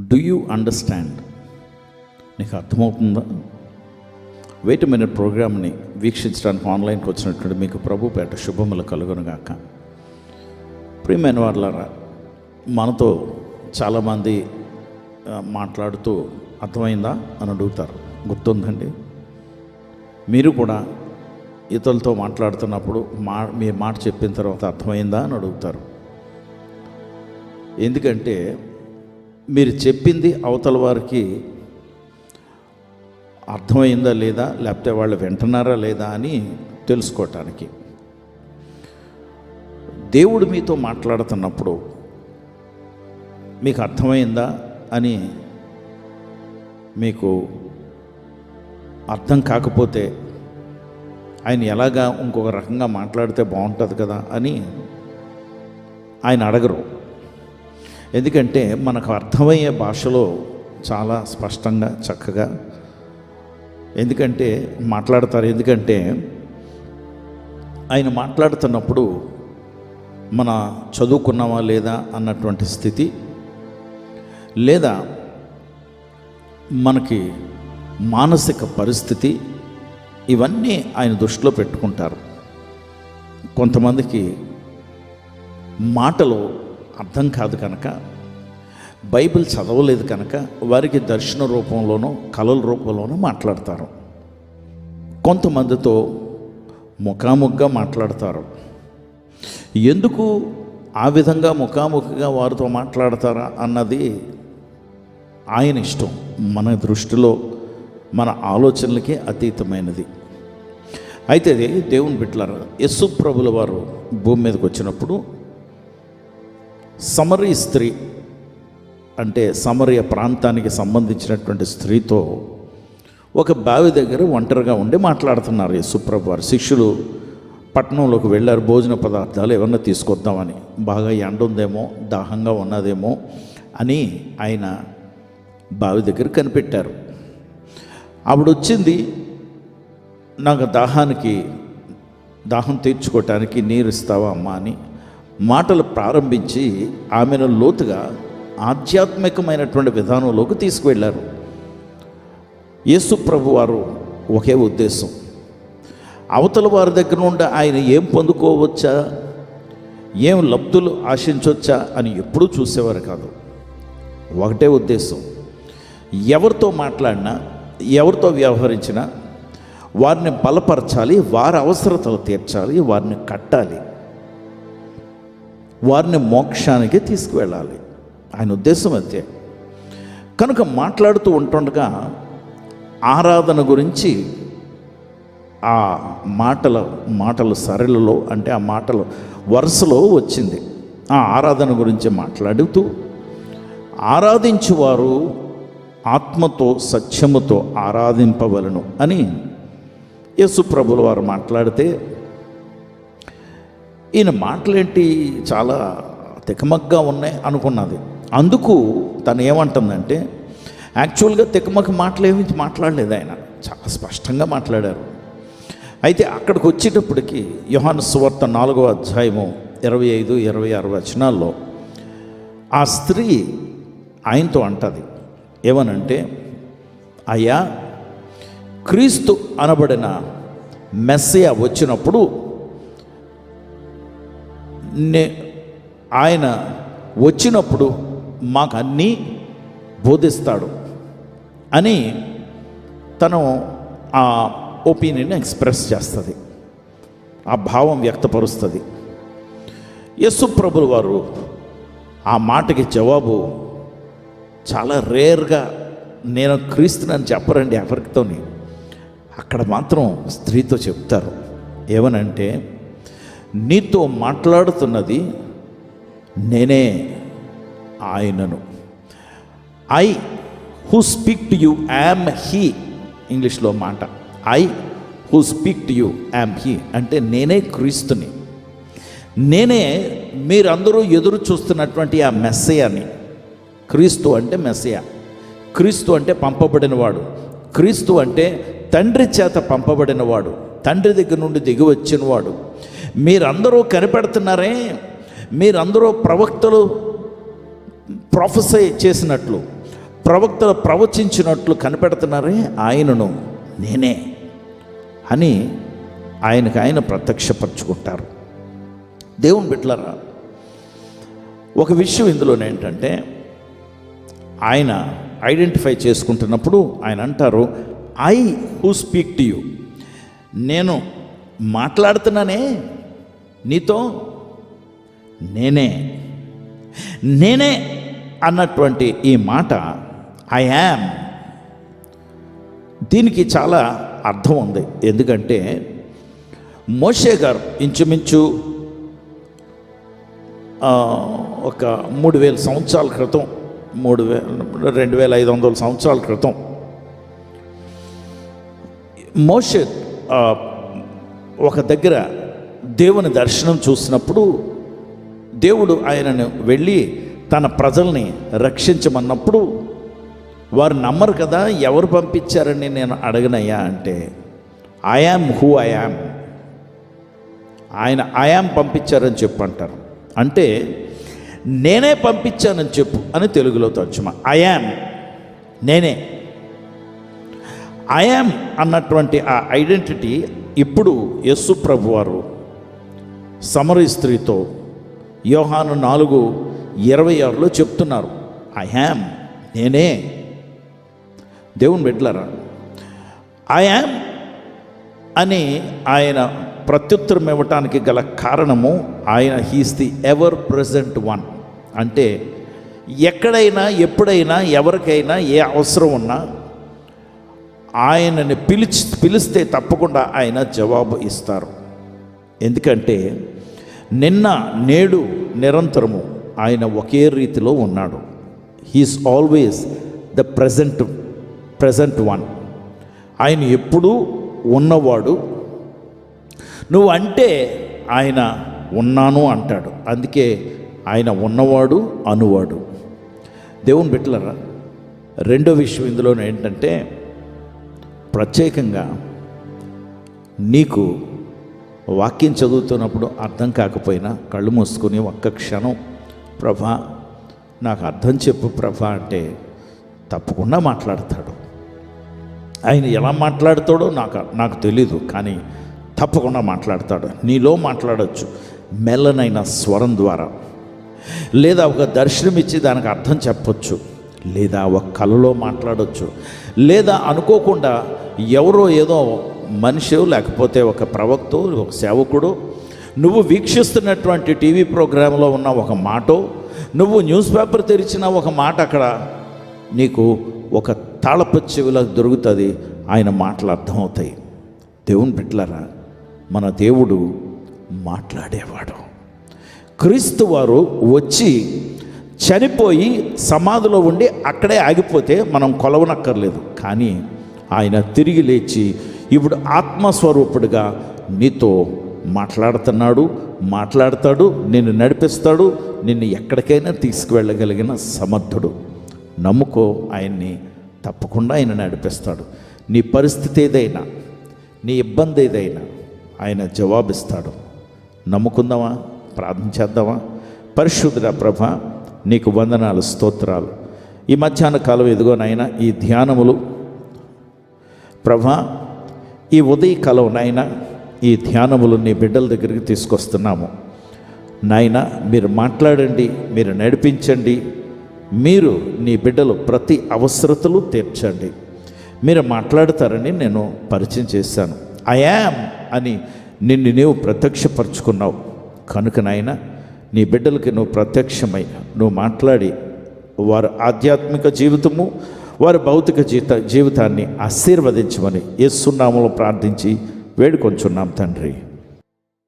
Do you understand నీకు అర్థమవుతుందా? Wait minute ప్రోగ్రామ్ని వీక్షించడానికి ఆన్లైన్కి వచ్చినటువంటి మీకు ప్రభుపేట శుభములు కలుగునుగాక. ప్రియమైన వాళ్ళారా మనతో చాలామంది మాట్లాడుతూ అర్థమైందా అని అడుగుతారు. గుర్తుందండి? మీరు కూడా ఇతరులతో మాట్లాడుతున్నప్పుడు మా మీ మాట చెప్పిన తర్వాత అర్థమైందా అని అడుగుతారు. ఎందుకంటే మీరు చెప్పింది అవతల వారికి అర్థమైందా లేదా లేకపోతే వాళ్ళు వింటున్నారా లేదా అని తెలుసుకోవటానికి. దేవుడు మీతో మాట్లాడుతున్నప్పుడు మీకు అర్థమైందా అని మీకు అర్థం కాకపోతే ఆయన ఎలాగా ఇంకొక రకంగా మాట్లాడితే బాగుంటుంది కదా అని ఆయన అడగరు. ఎందుకంటే మనకు అర్థమయ్యే భాషలో చాలా స్పష్టంగా చక్కగా ఎందుకంటే మాట్లాడతారు. ఎందుకంటే ఆయన మాట్లాడుతున్నప్పుడు మన చదువుకున్నామా లేదా అన్నటువంటి స్థితి లేదా మనకి మానసిక పరిస్థితి ఇవన్నీ ఆయన దృష్టిలో పెట్టుకుంటారు. కొంతమందికి మాటలు అర్థం కాదు కనుక బైబిల్ చదవలేదు కనుక వారికి దర్శన రూపంలోనో కళల రూపంలోనో మాట్లాడతారు. కొంతమందితో ముఖాముఖిగా మాట్లాడతారు. ఎందుకు ఆ విధంగా ముఖాముఖిగా వారితో మాట్లాడతారా అన్నది ఆయన ఇష్టం. మన దృష్టిలో మన ఆలోచనలకి అతీతమైనది. అయితే దేవుని బిట్లారా యస్సు ప్రభుల వారు భూమి మీదకి వచ్చినప్పుడు సమరీ స్త్రీ అంటే సమరయ ప్రాంతానికి సంబంధించినటువంటి స్త్రీతో ఒక బావి దగ్గర ఒంటరిగా ఉండి మాట్లాడుతున్నారు యశుప్రభు వారు. శిష్యులు పట్టణంలోకి వెళ్ళారు భోజన పదార్థాలు ఏమన్నా తీసుకొద్దామని. బాగా ఎండ ఉందేమో దాహంగా ఉన్నదేమో అని ఆయన బావి దగ్గర కనిపెట్టారు. ఆవిడ వచ్చింది నాకు దాహానికి దాహం తీర్చుకోవటానికి నీరు ఇస్తావా అమ్మా అని మాటలు ప్రారంభించి ఆమెను లోతుగా ఆధ్యాత్మికమైనటువంటి విధానంలోకి తీసుకువెళ్ళారు. యేసు ప్రభు వారు ఒకే ఉద్దేశం. అవతల వారి దగ్గర నుండి ఆయన ఏం పొందుకోవచ్చా? ఏం లబ్ధులు ఆశించవచ్చా అని ఎప్పుడూ చూసేవారు కాదు. ఒకటే ఉద్దేశం. ఎవరితో మాట్లాడినా ఎవరితో వ్యవహరించినా వారిని బలపరచాలి వారి అవసరతలు తీర్చాలి వారిని కట్టాలి. వారిని మోక్షానికి తీసుకువెళ్ళాలి. ఆయన ఉద్దేశం అంతే కనుక మాట్లాడుతూ ఉంటుండగా ఆరాధన గురించి ఆ మాటల మాటల సరళిలో అంటే ఆ మాటల వరుసలో వచ్చింది. ఆ ఆరాధన గురించి మాట్లాడుతూ ఆరాధించువారు ఆత్మతో సత్యముతో ఆరాధింపవలను అని యేసు ప్రభుల వారు మాట్లాడితే ఈయన మాటలేంటి చాలా తికమగ్గా ఉన్నాయి అనుకున్నది. అందుకు తను ఏమంటుందంటే యాక్చువల్గా తికమక మాటలు ఏమి మాట్లాడలేదు ఆయన. చాలా స్పష్టంగా మాట్లాడారు. అయితే అక్కడికి వచ్చేటప్పటికి యోహాను సువార్త నాలుగో అధ్యాయము ఇరవై ఐదు ఇరవై ఆరు వచనాల్లో ఆ స్త్రీ ఆయనతో అంటది. ఏమనంటే అయ్యా క్రీస్తు అనబడిన మెస్సయ వచ్చినప్పుడు నే ఆయన వచ్చినప్పుడు మాకు అన్నీ బోధిస్తాడు అని తను ఆ ఒపీనియన్ ఎక్స్ప్రెస్ చేస్తుంది. ఆ భావం వ్యక్తపరుస్తుంది. యస్సు ప్రభుల వారు ఆ మాటకి జవాబు చాలా రేర్గా నేను క్రీస్తునని చెప్పరండి ఎవరితోని. అక్కడ మాత్రం స్త్రీతో చెప్తారు. ఏమనంటే నీతో మాట్లాడుతున్నది నేనే ఆయనను. I who speak to you am he ఇంగ్లీష్లో మాట. I who speak to you am he అంటే నేనే క్రీస్తుని. నేనే మీరందరూ ఎదురు చూస్తున్నటువంటి ఆ మెస్సయాని క్రీస్తు అంటే మెస్సయ క్రీస్తు అంటే పంపబడినవాడు. క్రీస్తు అంటే తండ్రి చేత పంపబడినవాడు. తండ్రి దగ్గర నుండి దిగి వచ్చినవాడు. మీరందరూ కనిపెడుతున్నారే మీరందరూ ప్రవక్తలు ప్రొఫెసై చేసినట్లు ప్రవక్తలు ప్రవచించినట్లు కనిపెడుతున్నారే ఆయనను నేనే అని ఆయనకు ఆయన ప్రత్యక్షపరచుకుంటారు. దేవుని బిడ్డలారా ఒక విషయం ఇందులో ఏంటంటే ఆయన ఐడెంటిఫై చేసుకుంటున్నప్పుడు ఆయన అంటారు I who speak to you నేను మాట్లాడుతున్నానే నీతో నేనే. నేనే అన్నటువంటి ఈ మాట ఐ యామ్ దీనికి చాలా అర్థం ఉంది. ఎందుకంటే మోషే గారు ఇంచుమించు ఒక మూడు వేల సంవత్సరాల క్రితం మూడు వేల రెండు వేల ఐదు వందల సంవత్సరాల క్రితం మోషే ఒక దగ్గర దేవుని దర్శనం చూసినప్పుడు దేవుడు ఆయనను వెళ్ళి తన ప్రజల్ని రక్షించమన్నప్పుడు వారు నమ్మరు కదా ఎవరు పంపించారని నేను అడగనయ్యా అంటే ఐఆమ్ హూ ఐఆమ్ ఆయన ఆయాం పంపించారని చెప్పు అంటారు. అంటే నేనే పంపించానని చెప్పు అని తెలుగులో తర్జుమా. ఐఆమ్ నేనే. ఐఆమ్ అన్నటువంటి ఆ ఐడెంటిటీ ఇప్పుడు యస్సు ప్రభు వారు సమర స్త్రీతో యోహాను నాలుగు ఇరవై ఆరులో చెప్తున్నారు ఐ యామ్ నేనే. దేవుని బిడ్డలారా ఐ యామ్ అని ఆయన ప్రత్యుత్తరం ఇవ్వటానికి గల కారణము ఆయన he's the ever present one. అంటే ఎక్కడైనా ఎప్పుడైనా ఎవరికైనా ఏ అవసరం ఉన్నా ఆయనని పిలిచి పిలిస్తే తప్పకుండా ఆయన జవాబు ఇస్తారు. ఎందుకంటే నిన్న నేడు నిరంతరము ఆయన ఒకే రీతిలో ఉన్నాడు. He's always the present present one ఆయన ఎప్పుడూ ఉన్నవాడు. నువ్వు అంటే ఆయన ఉన్నాను అంటాడు. అందుకే ఆయన ఉన్నవాడు అనువాడు. దేవుని బిట్లరా రెండో విషయం ఇందులో ఏంటంటే ప్రత్యేకంగా నీకు వాక్యం చదువుతున్నప్పుడు అర్థం కాకపోయినా కళ్ళు మూసుకొని ఒక్క క్షణం ప్రభా నాకు అర్థం చెప్పు ప్రభా అంటే తప్పకుండా మాట్లాడతాడు. ఆయన ఎలా మాట్లాడతాడో నాకు నాకు తెలీదు కానీ తప్పకుండా మాట్లాడతాడు. నీలో మాట్లాడవచ్చు మెల్లనైన స్వరం ద్వారా. లేదా ఒక దర్శనం ఇచ్చి దానికి అర్థం చెప్పొచ్చు. లేదా ఒక కళలో మాట్లాడచ్చు. లేదా అనుకోకుండా ఎవరో ఏదో మనిషి లేకపోతే ఒక ప్రవక్త ఒక సేవకుడు నువ్వు వీక్షిస్తున్నటువంటి టీవీ ప్రోగ్రాంలో ఉన్న ఒక మాటో నువ్వు న్యూస్ పేపర్ తెరిచిన ఒక మాట అక్కడ నీకు ఒక తాళపు చెవిలో దొరుకుతుంది. ఆయన మాటలు అర్థమవుతాయి. దేవుని బిడ్డలారా మన దేవుడు మాట్లాడేవాడు. క్రీస్తు వారు వచ్చి చనిపోయి సమాధిలో ఉండి అక్కడే ఆగిపోతే మనం కొలవనక్కర్లేదు. కానీ ఆయన తిరిగి లేచి ఇప్పుడు ఆత్మస్వరూపుడుగా నీతో మాట్లాడుతున్నాడు మాట్లాడతాడు నిన్ను నడిపిస్తాడు నిన్ను ఎక్కడికైనా తీసుకువెళ్ళగలిగిన సమర్థుడు. నమ్ముకో ఆయన్ని తప్పకుండా ఆయన నడిపిస్తాడు. నీ పరిస్థితి ఏదైనా నీ ఇబ్బంది ఏదైనా ఆయన జవాబిస్తాడు. నమ్ముకుందామా? ప్రార్థన చేద్దామా? పరిశుద్ధ ప్రభ నీకు వందనాలు స్తోత్రాలు. ఈ మధ్యాహ్న కాలం ఎదుగోనైనా ఈ ధ్యానములు. ప్రభా ఈ ఉదయకాలం నాయన ఈ ధ్యానములు నీ బిడ్డల దగ్గరికి తీసుకొస్తున్నాము. నాయన మీరు మాట్లాడండి మీరు నడిపించండి. మీరు నీ బిడ్డలు ప్రతి అవసరతలు తీర్చండి. మీరు మాట్లాడతారని నేను పరిచయం చేశాను. ఐ యామ్ అని నిన్ను నీవు ప్రత్యక్షపరుచుకున్నావు. కనుక నాయన నీ బిడ్డలకి నువ్వు ప్రత్యక్షమై నువ్వు మాట్లాడి వారు ఆధ్యాత్మిక జీవితము వారి భౌతిక జీవిత జీవితాన్ని ఆశీర్వదించమని యేసునామలో ప్రార్థించి వేడుకొంచున్నాం తండ్రి.